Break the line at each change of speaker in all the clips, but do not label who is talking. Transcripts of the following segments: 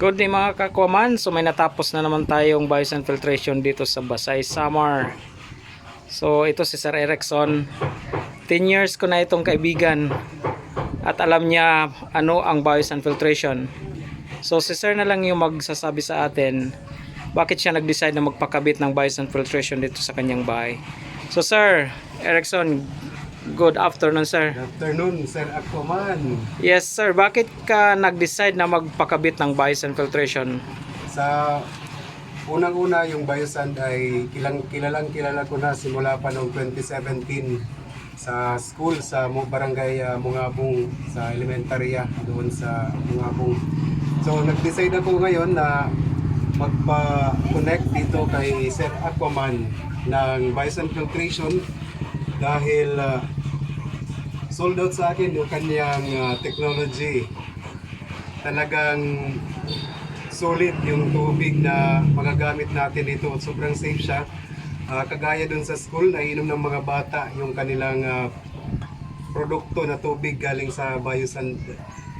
Good day mga kakwaman. So may natapos na naman tayong bios and filtration dito sa Basay Samar. So ito si Sir Erickson. 10 years ko na itong kaibigan. At alam niya ano ang bios and filtration. So si Sir na lang yung magsasabi sa atin bakit siya nag-decide na magpakabit ng bios and filtration dito sa kanyang bahay. So Sir Erickson, good afternoon sir.
Good afternoon, Sir Aquaman.
Yes sir, bakit ka nag-decide na magpakabit ng bios and filtration?
Sa unang-una, yung Biosand ay kilang, kilalang kilala ko na simula pa noong 2017 sa school sa barangay uh, Mungabong sa elementarya doon sa Mungabong. So nag-decide ako ngayon na magpa-connect dito kay Sir Aquaman ng Bison Filtration dahil uh, sold out sa akin yung kanyang uh, technology. Talagang solid yung tubig na magagamit natin dito. Sobrang safe siya. Ah, kagaya dun sa school, nainom ng mga bata yung kanilang ah, produkto na tubig galing sa biosand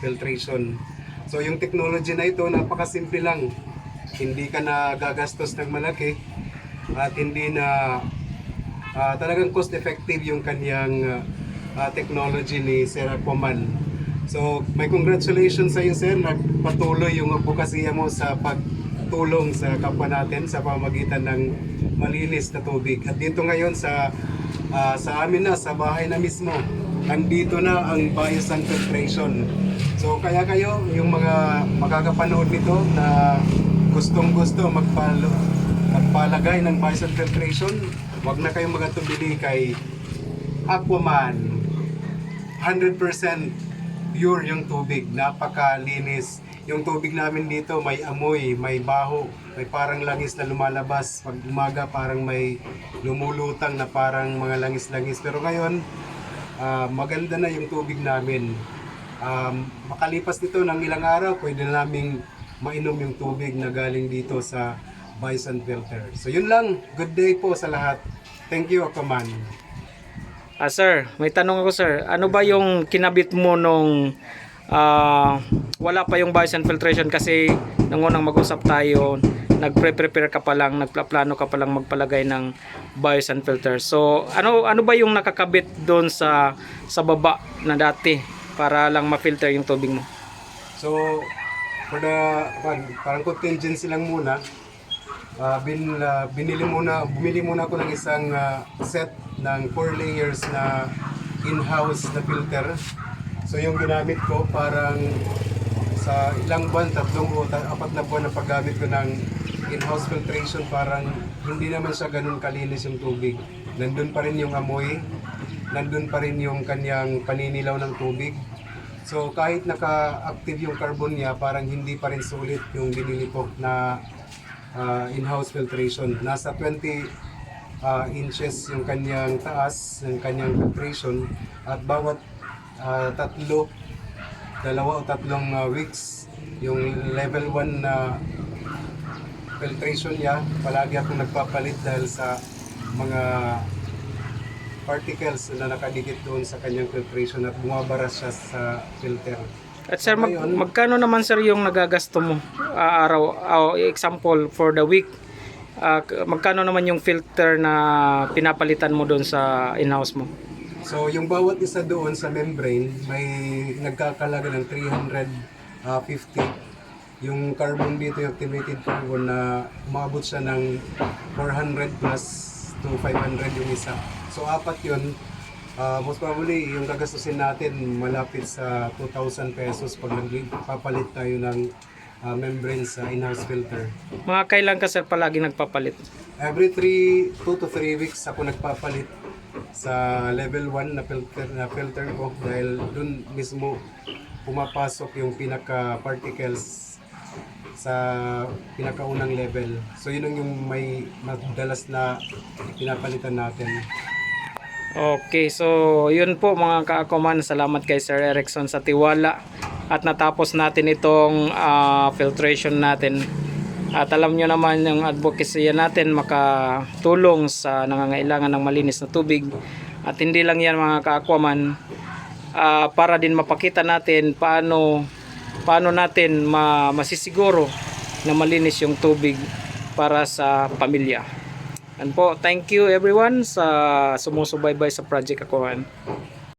filtration. So yung technology na ito, napakasimple lang. Hindi ka na gagastos ng malaki at hindi na ah, talagang cost effective yung kanyang ah, ah, technology ni Sir Aquaman. So, may congratulations sa iyo, sir. Nagpatuloy yung advokasya mo sa pagtulong sa kapwa natin sa pamagitan ng malinis na tubig. At dito ngayon sa ah, sa amin na, sa bahay na mismo, nandito na ang Biosan Filtration. So, kaya kayo, yung mga makakapanood nito na gustong gusto magpalo, magpalagay ng Biosan Filtration, wag na kayong magatubili kay Aquaman. 100% pure yung tubig, napakalinis. Yung tubig namin dito may amoy, may baho, may parang langis na lumalabas. Pag umaga parang may lumulutang na parang mga langis-langis. Pero ngayon, ah, maganda na yung tubig namin. Um, makalipas nito ng ilang araw, pwede na naming mainom yung tubig na galing dito sa Bison Filter. So yun lang, good day po sa lahat. Thank you, Akaman.
Ah, sir, may tanong ako sir. Ano ba yung kinabit mo nung ah, wala pa yung bias and filtration kasi nung unang mag-usap tayo, nagpre-prepare ka pa lang, nagplano ka pa lang magpalagay ng bias and filter. So, ano ano ba yung nakakabit doon sa sa baba na dati para lang ma-filter yung tubig mo?
So, for the, parang contingency lang muna, ah, bin, ah, binili muna, bumili muna ako ng isang ah, set ng 4 layers na in-house na filter. So, yung ginamit ko parang sa ilang buwan, tatlong o apat na buwan na paggamit ko ng in-house filtration, parang hindi naman siya ganun kalinis yung tubig. Nandun pa rin yung amoy, nandun pa rin yung kanyang paninilaw ng tubig. So kahit naka-active yung carbon niya, parang hindi pa rin sulit yung binili ko na ah, in-house filtration. Nasa 20 ah, inches yung kanyang taas, yung kanyang filtration at bawat ah, tatlo, dalawa o tatlong ah, weeks, yung level 1 na filtration niya, palagi akong nagpapalit dahil sa mga particles na nakadikit doon sa kanyang filtration at bumabara siya sa filter.
At sir, mag, magkano naman sir yung nagagasto mo ah, araw, ah, example for the week? K- magkano naman yung filter na pinapalitan mo doon sa in-house mo?
So yung bawat isa doon sa membrane may nagkakalaga ng 350. Yung carbon dito, yung activated carbon na umabot siya ng 400 plus to 500 yung isa. So apat yun, ah, most probably yung gagastusin natin malapit sa 2,000 pesos pag nagpapalit tayo ng ah, membrane sa in-house filter.
Mga kailan ka sir palagi nagpapalit?
Every 3, 2 to 3 weeks ako nagpapalit sa level 1 na filter na filter ko dahil dun mismo pumapasok yung pinaka particles sa pinakaunang level. So yun ang yung may madalas na pinapalitan natin.
Okay, so yun po mga kaakuman. Salamat kay Sir Erickson sa tiwala at natapos natin itong ah, filtration natin. At alam nyo naman yung advocacy natin makatulong sa nangangailangan ng malinis na tubig. At hindi lang yan mga kaakuman, ah, para din mapakita natin paano paano natin ma masisiguro na malinis yung tubig para sa pamilya. And po, thank you everyone sa sumusubaybay sa Project Akuan.